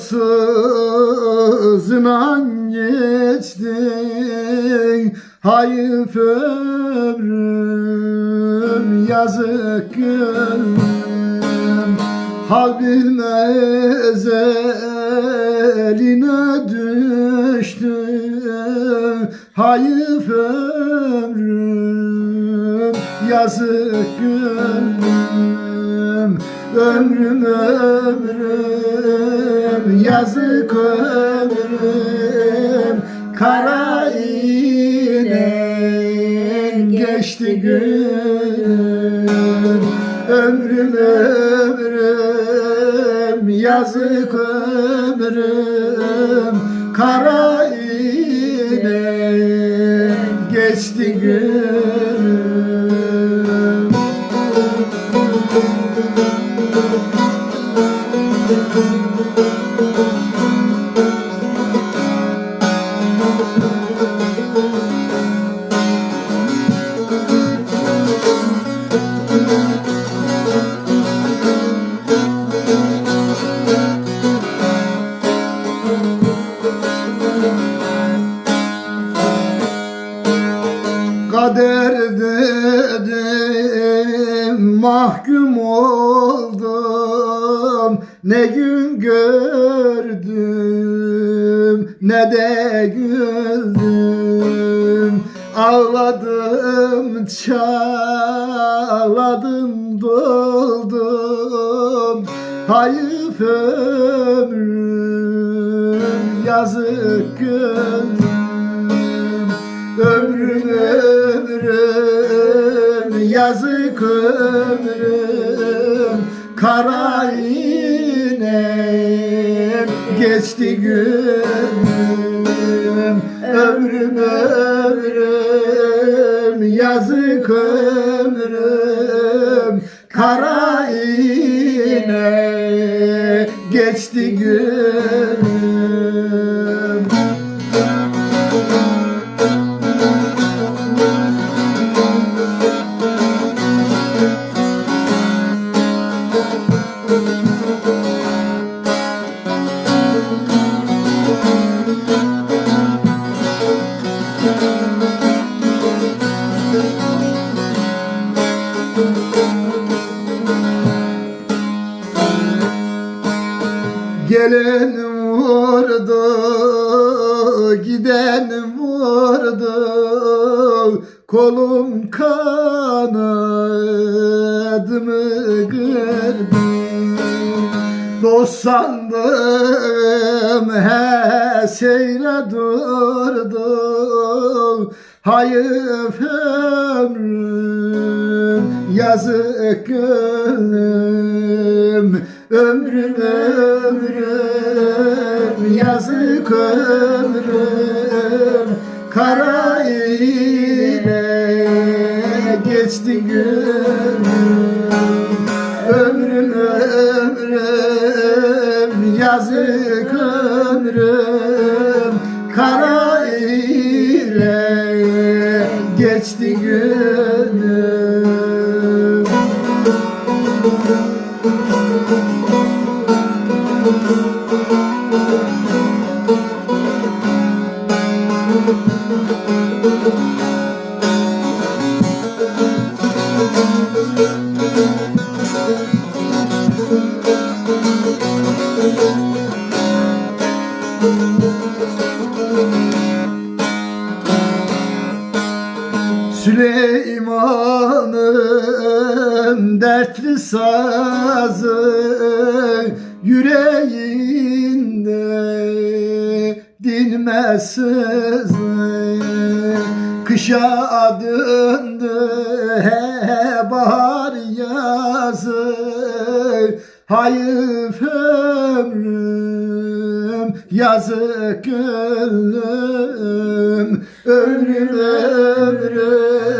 vefasızla geçtin Hayıf ömrüm yazık gönlüm. Hal bilmez eline düştüm Hayıf ömrüm yazık gönlüm. Ömrüm ömrüm yazık ömrüm. Kara inen geçti gün Ömrüm ömrüm yazık ömrüm. Kara inen geçti gün Música mahkum oldum. Ne gün gördüm ne de güldüm. Ağladım çağladım doldum. Hayıf ömrüm yazık gönlüm yazık ömrüm Kara inem geçti günüm Ömrüm ömrüm. Yazık ömrüm Kara ine geçti günüm Gelen vurdu, giden vurdu, kolum kanadımı kırdı. Dost sandım he seyre durdu, hayıf ömrüm yazık gönlüm. Ömrüm ömrüm yazık ömrüm. Kara ile geçti günüm yazık ömrüm Kara ile geçti günüm Süleyman'ın dertli sazı yüreğinde dinmez sızı Kışa döndü he bahar yazı Hayıf ömrüm yazık gönlüm Ömrüm ömrüm.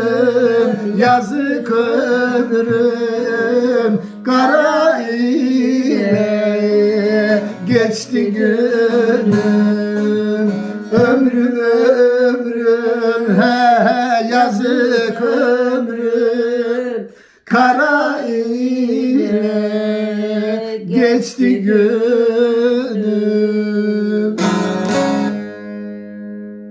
Yazık ömrüm Kara ile geçti günüm Ömrüm ömrüm he he yazık ömrüm. Kara ile geçti günüm